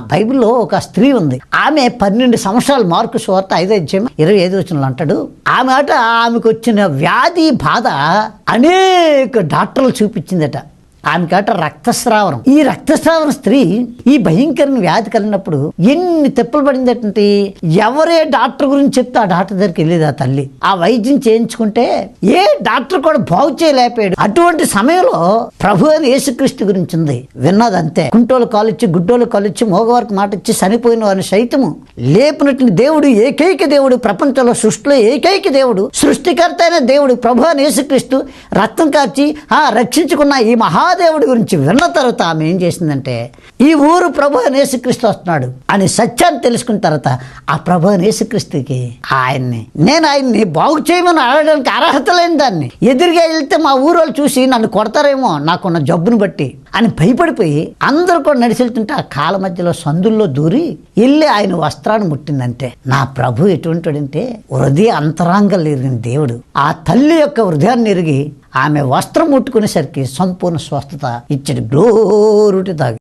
బైబిల్లో ఒక స్త్రీ ఉంది. ఆమె పన్నెండు సంవత్సరాలు మార్కు సువార్త ఐదో అధ్యాయం ఇరవై ఐదు వచ్చిన అంటాడు ఆమె ఆట ఆమెకు వచ్చిన వ్యాధి బాధ అనేక డాక్టర్లు చూపించిందట. ఆమెకాట రక్తస్రావరం. ఈ రక్తస్రావరం స్త్రీ ఈ భయంకరమైన వ్యాధి కలిగినప్పుడు ఎన్ని తెప్పలు పడిందంటే ఎవరే డాక్టర్ గురించి చెప్తే ఆ డాక్టర్ దగ్గరికి వెళ్ళేది ఆ తల్లి. ఆ వైద్యం చేయించుకుంటే ఏ డాక్టర్ కూడా బాగు చేయలేకపోయాడు. అటువంటి సమయంలో ప్రభు అని యేసుక్రీస్తు గురించి ఉంది. విన్నది అంతే కుంటోలు కాలిచ్చి గుడ్డోలు కాలిచ్చి మోగవారికి మాట ఇచ్చి చనిపోయిన వారిని సైతము లేపినట్టు దేవుడు ఏకైక దేవుడు ప్రపంచంలో సృష్టిలో ఏకైక దేవుడు సృష్టికర్త అయిన దేవుడు ప్రభు అని యేసుక్రీస్తు రక్తం కార్చి ఆ రక్షించుకున్న ఈ మహా మహాదేవుడి గురించి విన్న తర్వాత ఆమె ఏం చేసిందంటే ఈ ఊరు ప్రభు అని యేసుక్రీస్తు వస్తున్నాడు అని సత్యాన్ని తెలుసుకున్న తర్వాత ఆ ప్రభు అని యేసుక్రీస్తుకి ఆయన్ని నేను ఆయన్ని బాగు చేయమని అడగడానికి అర్హత లేని దాన్ని. ఎదురుగా వెళ్తే మా ఊరు వాళ్ళు చూసి నన్ను కొడతారేమో నాకున్న జబ్బును బట్టి. అని భయపడిపోయి అందరూ కూడా నడిచెళ్తుంటే ఆ కాల మధ్యలో సందుల్లో దూరి వెళ్ళి ఆయన వస్త్రాన్ని ముట్టిందంటే నా ప్రభు ఎటువంటి వాడంటే హృదయ అంతరాంగం ఎరిగిన దేవుడు. ఆ తల్లి యొక్క హృదయాన్ని ఎరిగి ఆమె వస్త్రం ముట్టుకునేసరికి సంపూర్ణ స్వస్థత ఇచ్చడి గ్లోరుటి తాగి